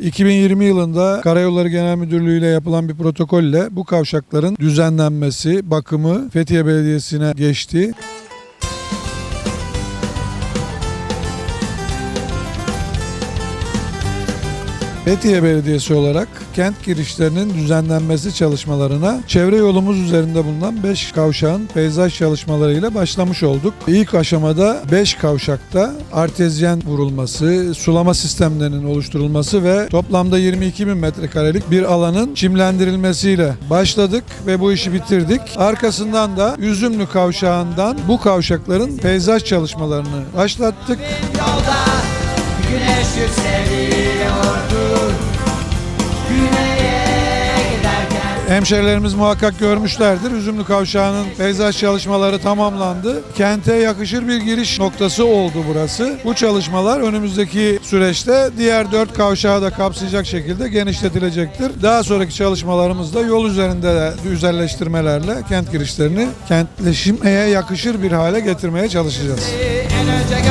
2020 yılında Karayolları Genel Müdürlüğü ile yapılan bir protokolle bu kavşakların düzenlenmesi, bakımı Fethiye Belediyesi'ne geçti. Fethiye Belediyesi olarak kent girişlerinin düzenlenmesi çalışmalarına çevre yolumuz üzerinde bulunan 5 kavşağın peyzaj çalışmalarıyla başlamış olduk. İlk aşamada 5 kavşakta artezyen vurulması, sulama sistemlerinin oluşturulması ve toplamda 22 bin metrekarelik bir alanın çimlendirilmesiyle başladık ve bu işi bitirdik. Arkasından da Üzümlü kavşağından bu kavşakların peyzaj çalışmalarını başlattık. Yolda güneş yükseliyordu Güneye Hemşerilerimiz muhakkak görmüşlerdir. Üzümlü Kavşağı'nın peyzaj çalışmaları tamamlandı. Kente yakışır bir giriş noktası oldu burası. Bu çalışmalar önümüzdeki süreçte diğer dört kavşağı da kapsayacak şekilde genişletilecektir. Daha sonraki çalışmalarımızda yol üzerinde de güzelleştirmelerle kent girişlerini kentleşmeye yakışır bir hale getirmeye çalışacağız. En önce